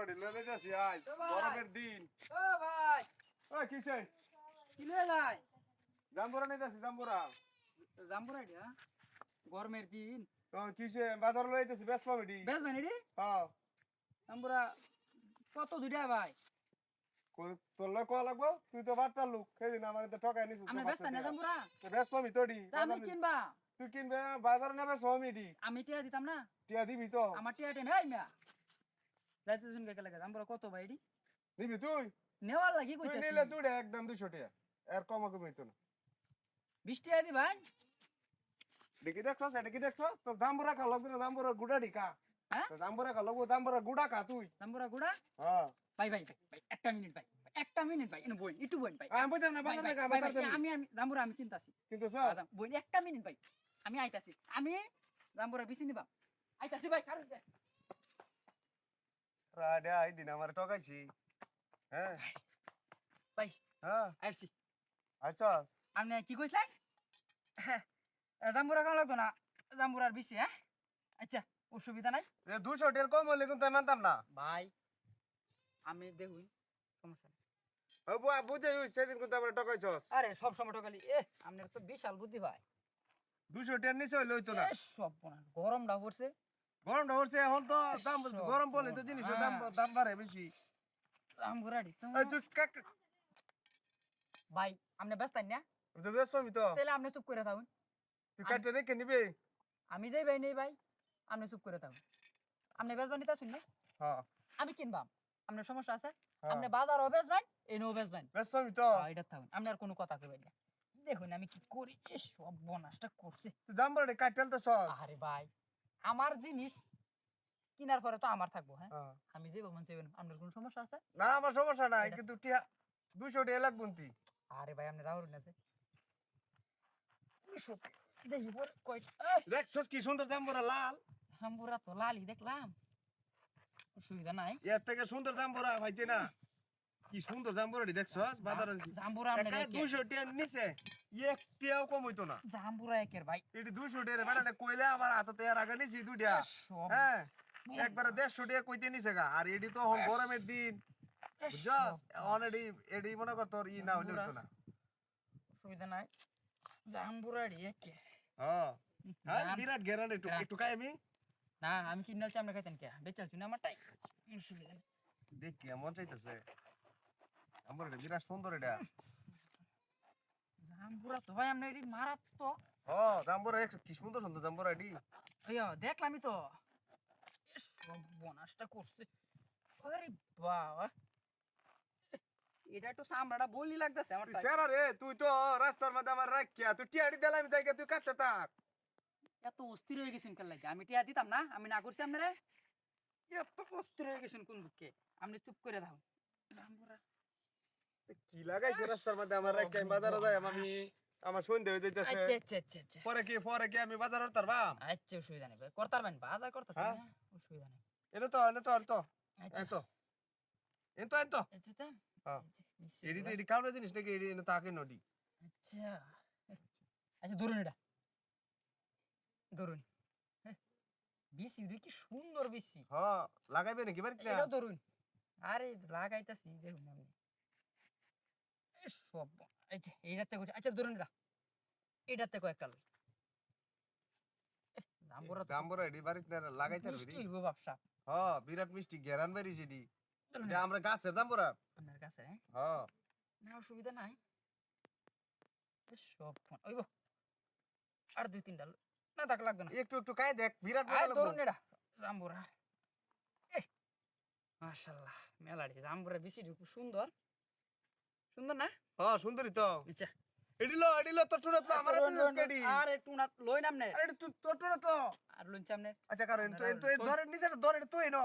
জাম্বুরা ঢিলে যাইতাছি আজ। গরমের দিন। ও ভাই। ওই কিসে কি লয়ে যায়। জাম্বুরা নিতেছি জাম্বুরা। জাম্বুরা এটা? গরমের দিন। তো কিসে বাজার লই যাইতাছি বেশ পামিডি বেশ রে হ্যাঁ। জাম্বুরা কত দুইটা ভাই? তোর লয় কোয়া লাগবো? তুই তো বাট্টার লোক সেদিন আমার তো ঠকাই নিছিস আমরা ব্যস্ত না জাম্বুরা? বেশ পামি তোডি আমি কিনবা। তুই কিনবে বাজারে নেবে সমিডি আমি টিয়া দিতাম না। টিয়া দিবি তো। আমার টিয়া টেন হাই মিয়া যাইতে কে লাগে জাম্বুরা কত ভাই নিবি তুই? নেওয়ার লাগি তুই নিলে তুই একদম দুইশো টাকা। এর কম কমই তো না। 20 টিয়া দি ভাই। দেখি দেখছ এটা কি দেখছ তোর জাম্বুরা খা লাগবে না জাম্বুরা গুড়া ডিকা হ্যাঁ? তো জাম্বুরা খা লাগবো জাম্বুরা গুড়া খা তুই। জাম্বুরা গুড়া? হ্যাঁ। ভাই ভাই ভাই একটা মিনিট ভাই একটা মিনিট ভাই এনে বই একটু বই ভাই। আমি বুঝলাম না ভাই, বাজারে ভাই, আমি আমি জাম্বুরা আমি কিনতাছি। কিন্তু স্যার বই একটা মিনিট ভাই আমি আইতাছি। আমি জাম্বুরা বেশি নিবা। আইতাছি ভাই কারণ এই দিন আমার ঠকাইছি। হ্যাঁ? ভাই হ্যাঁ? আইছি। আচ্ছা আপনি কি কইছিলেন জাম্বুরা কেমন লাগতো না? জাম্বুরার বেশি হ্যাঁ? আচ্ছা অসুবিধা নাই। এ দুশো টের কম হলে কিন্তু আমি মানতাম না। ভাই আমি দেখুই সমস্যা নেই। বুঝে সেদিন কিন্তু আমরা ঠকাইছ আরে সব সময় টোকালি এ আপনার তো বিশাল বুদ্ধি ভাই। দুশো টের নিচে হইলে হইতো না। সব গরমটা পড়ছে। গরমটা হচ্ছে এখন তো দাম গরম পড়লে তো জিনিসের দাম দাম বাড়ে বেশি। তো এই কাক ভাই আপনি ব্যস্ত না? আমি তো ব্যস্ত আমি তো। তাহলে আপনি চুপ করে থাকুন। তুই কাটতে দেখে নিবি? আমি যাই ভাই নেই ভাই আপনি চুপ করে থাকুন। আপনি বেচবেন নিতে শুন না? হ্যাঁ। আমি কিনবাম। আপনার সমস্যা আছে? হ্যাঁ। আপনি বাজারও বেচবেন এনেও বেচবেন ব্যস্ত আমি তো। এটা থাকুন। আপনি আর কোনো কথা কইবেন না। দেখুন আমি কি করি এ সব বনাসটা করছে। দাম বাড়ে কাটতে তো সব। আরে ভাই আমার জিনিস কিনার পরে তো আমার থাকব হ্যাঁ? হ্যাঁ। আমি যে মন চাইবেন আপনার কোনো সমস্যা আছে? না আমার সমস্যা নাই কিন্তু টিয়া দুশো টিয়া লাগবো আরে ভাই আপনি রাহুল আছে দেখছস কি সুন্দর দাম বড় লাল। হাম্বুরা তো লালই দেখলাম। অসুবিধা নাই। এর থেকে সুন্দর দাম বড় ভাইতে না। কি সুন্দর দাম বড় দেখছস বাজারে জাম্বুরা আপনি দুশো টিয়ার নিচে এক টিয়াও কম হইতো না। জাম্বুরা একের ভাই। এটি দুশো টিয়ার কইলে আমার হাতে এর আগে নিছি সব হ্যাঁ একবারে দেড়শো টিয়া কইতে নিছে গা। আর এটি তো গরমের দিন বুঝছস? অলরেডি এটি মনে কর তোর ই না হইলে হইতো না। অসুবিধা নাই। জাম্বুরাড়ি একে। হ্যাঁ হ্যাঁ বিরাট গেরান একটু একটু খাই আমি। না আমি কিনালছি আপনি খাইতেন কে? বেচাল চুন আমারটাই অসুবিধা দেখি মন চাইতেছে। আমার এটা বিরাট সুন্দর এটা। জাম্বুরা তো ভাই আপনি এটি মারাত্মক। ও দাম্বর কি সুন্দর সুন্দর দাম্বর এটি। ভাইয়া দেখলামই তো। করছে। আরে বাবা। এটা একটু সামরাটা বলি লাগতেছে আমার সেরা রে তুই তো রাস্তার মধ্যে আমার রাখিয়া তুই টিয়াড়ি দিলাম জায়গা তুই কাটতে থাক। এত অস্থির হয়ে গেছেন কেন লাগে? আমি টিয়া দিতাম না আমি না করছি আপনারে এত অস্থির হয়ে গেছেন কোন বুকে আপনি চুপ করে থাকুন জাম্বুরা। কি লাগাইছে রাস্তার মধ্যে? আমার আমি বাজারে যাই আমি আমার হয়ে যাইতেছে আচ্ছা আচ্ছা আচ্ছা আচ্ছা। পরে কি পরে কি আমি বাজার বাম আচ্ছা অসুবিধা নেই বাজার করতে হ্যাঁ? অসুবিধা নেই। তো তো আচ্ছা। আচ্ছা হ্যাঁ। এডি তো। এডি জিনিস নাকি? এডি তাকে নডি আচ্ছা আচ্ছা। ধরুন এটা। ধরুন। হ্যাঁ, বিসি কি সুন্দর বিসি। হ্যাঁ লাগাইবে নাকি বাড়িতে? ধরুন। আরে লাগাইতাছি দেখুন এ সব আচ্ছা এইটাতে কইছে আচ্ছা ধরুন এটা এটাতে কয়েকটা লই। দাম বড় এডি বাড়িতে লাগাইতে মিষ্টি হইব ব্যবসা। হ্যাঁ বিরাট মিষ্টি গেরান বাড়ি সেডি এটা আমরা গাছের দাম আপনার কাছে হ্যাঁ? না অসুবিধা নাই। সব ওইব আর দুই তিনটা না তাকে লাগবে না। একটু একটু দেখ বিরাট আয় ধরুন। এটা জাম্বুরা জাম্বুরা বেশি সুন্দর। সুন্দর না? হ্যাঁ সুন্দরী তো। আচ্ছা। এডিলো এডিলো তোর টুনা তো আমার হাতে স্কেডি আর একটু না লই নাম নে। আরে তুই তোর টুনা তো আর লইন সামনে আচ্ছা কারণ তো তো ধরে নিছে ধরে তুই নো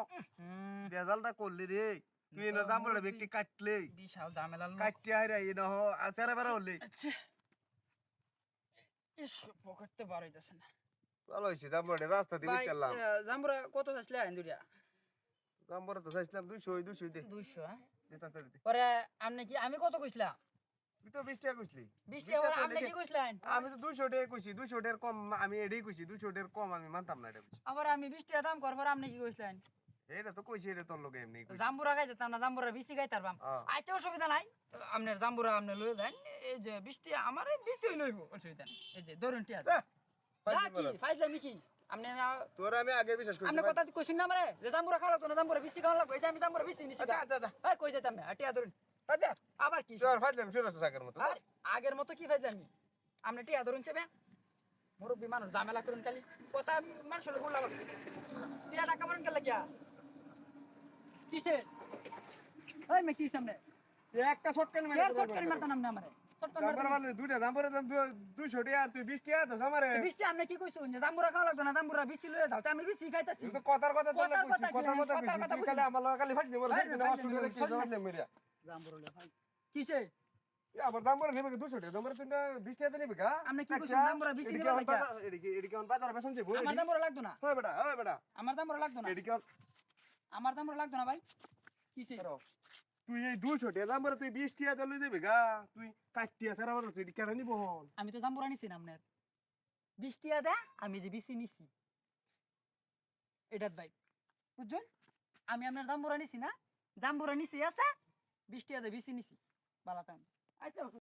বেজালটা করলি রে। তুই না দাম বড় ব্যক্তি কাটলে। বিশাল ঝামেলা লোক। কাটতে হাইরা এই না আচারে বেরা হলি। আচ্ছা। ইস পকেটতে বার হইতাছে না। ভালো হইছে দাম বড় রাস্তা দিয়ে ভাই চললাম আহ, কত চাইছিলে আইন দুইটা দাম বড় তো চাইছিলাম 200 200 দে। 200 হ্যাঁ? এটা পরে আপনি কি আমি কত কইছিলাম? তুই তো 20 টাকা কইছলি। 20 টাকা আপনি কি কইছিলেন? আমি তো 200 টাকা কইছি 200 টাকার কম আমি এডি কইছি 200 টাকার কম আমি মানতাম না এটা আবার আমি 20 টাকা দাম করবার আপনি কি কইছিলেন? এইটা তো কইছি এটা তোর লগে এমনি জাম্বুরা খাই যেতাম না জাম্বুরা বেশি খাই তারবাম। আইতে অসুবিধা নাই। আপনার জাম্বুরা আপনি লয়ে দেন এই যে বৃষ্টি আমার বেশি লইব অসুবিধা নেই। এই যে ধরুন টিয়া। যা, যা ফাইজলামি কি করো। ফাইজলামি কি আপনি তোর আমি আগে বিশ্বাস করি আপনি কথা কইছেন না আমারে যে জাম্বুরা খাওয়া লাগতো না জাম্বুরা বেশি খাওয়া লাগবে আমি জাম্বুরা বেশি নিছি আচ্ছা, আচ্ছা, আচ্ছা। কই যেতাম না ধরুন। আচ্ছা আবার কি? তোর ফাইজলামি শুরু হচ্ছে সাকের মতো আগের মতো কি ফাইজলামি? আপনি টিয়া ধরুন চেবে মুরব্বী মানুষ ঝামেলা করুন খালি। কথা মানুষেরগুলা টিয়া টাকা মারেন কেন লাগিয়া। কিসে এই মে কি সামনে? একটা শর্টকাট মারতাম না আমারে শর্টকাট জাম্বর মানে দুইটা জাম্বরের দাম দুইশো টাকা তুই বিশ টাকা তো আমারে বৃষ্টি আপনি কি কইছুন যে জাম্বুরা খাওয়া লাগতো না জাম্বুরা বেশি লয়ে তা আমি বেশি খাইতাছি। কথার কথা কথার কথা কি কথার আমি কথা খালি আমার খালি জমাতে মেরিয়া। জাম্বুরা লয়ে ভাই কিসে? আবার জাম্বর নেবে কি দুশো টাকা জাম্বর তুই বিশ টাকা নিবি কা আপনি কি কইছেন জাম্বুরা বেশি নিবে নাকি? এদিকে এদিকে বাজার বেসন যাব আমার জাম্বুরা লাগতো না। হয় বেটা হয় বেটা। আমার জাম্বুরা লাগতো না। এদিকে আমার জাম্বুরা লাগতো না ভাই। কিসে? তুই এই দুশো টাকা জাম্বর তুই বিশ টাকা দিলে দেবে গা? তুই কাটতি আছে আমার তুই কেন নিব আমি তো জাম্বুরা নিছি না আপনার। বৃষ্টিয়া দে আমি যে বেশি নিছি। এটাত ভাই। বুঝছেন আমি আপনার জাম্বুরা নিছি না? জাম্বুরা নিছি আছে বৃষ্টিয়া দে বেশি নিছি। বালাতাম আচ্ছা